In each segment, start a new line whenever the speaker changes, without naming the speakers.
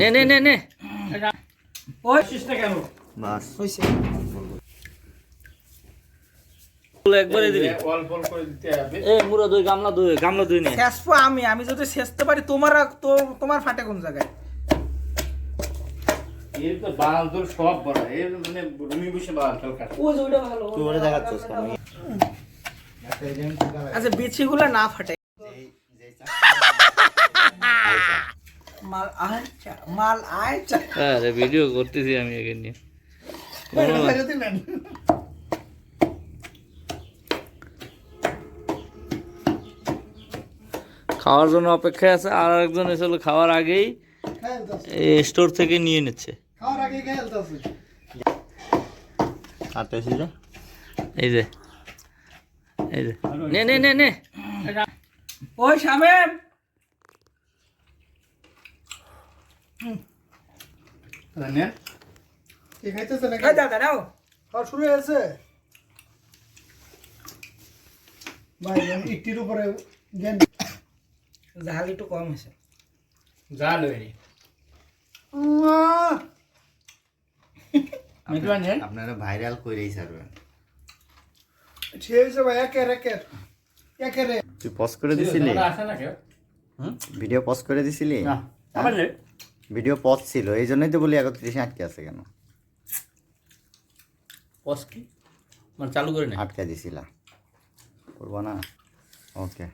নে নে নে নে।
ওই
বাস
হইছে।
একবারে দিবি।
অল্প অল্প করে দিতে হবে।
এ মুরা দুই গামলা দুই গামলা দুই নে।
শেষবো আমি আমি যদি শেষতে পারি তোমার তো তোমার ফাটে কোন জায়গায়?
এর তো বাল সব বড় এর মানে রুমি বসে কাট
যে ভালো আচ্ছা বিচিগুলো না ফাটে। মাল আচ্ছা মাল আচ্ছা
আরে ভিডিও করতেছি আমি নিয়ে। খাওয়ার জন্য অপেক্ষায় আছে আর একজন এসে হলো খাওয়ার আগেই স্টোর থেকে নিয়ে নিচ্ছে। এই যে এই যে। নে নে নে নে।
ওই শামেম
নেন
এই দাদা নাও।
খাওয়া শুরু হয়েছে ভাই ইটির উপরে জ্ঞান
ঝাল একটু কম হয়েছে।
লইনি
আপনারা ভাইরাল করেই ছাড়বেন।
ঠিক হয়েছে ভাই একের একের। একের। এক।
তুই পজ করে দিছিলি? ভিডিও পজ করে দিছিলি?
নে।
ভিডিও পজ ছিল এই জন্যই তো বলি একত্রিশে আটকে আছে কেন?
পস কি? মানে চালু করে নে
আটকে দিছিলা। করব না? ওকে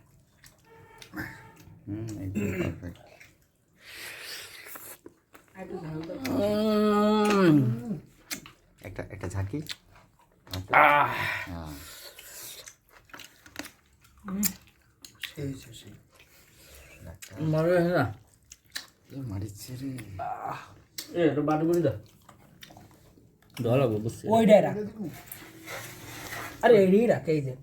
হুম একদম পারফেক্ট একটা একটা ঝাঁকি? হ্যাঁ।
সেই সেই।
মারবে না?
এ মারিচ্ছে রে
এ এটা বাটু করে দা দেওয়া লাগবে বুঝছি
ওইটাই রাখ আরে এই রাখ এই যে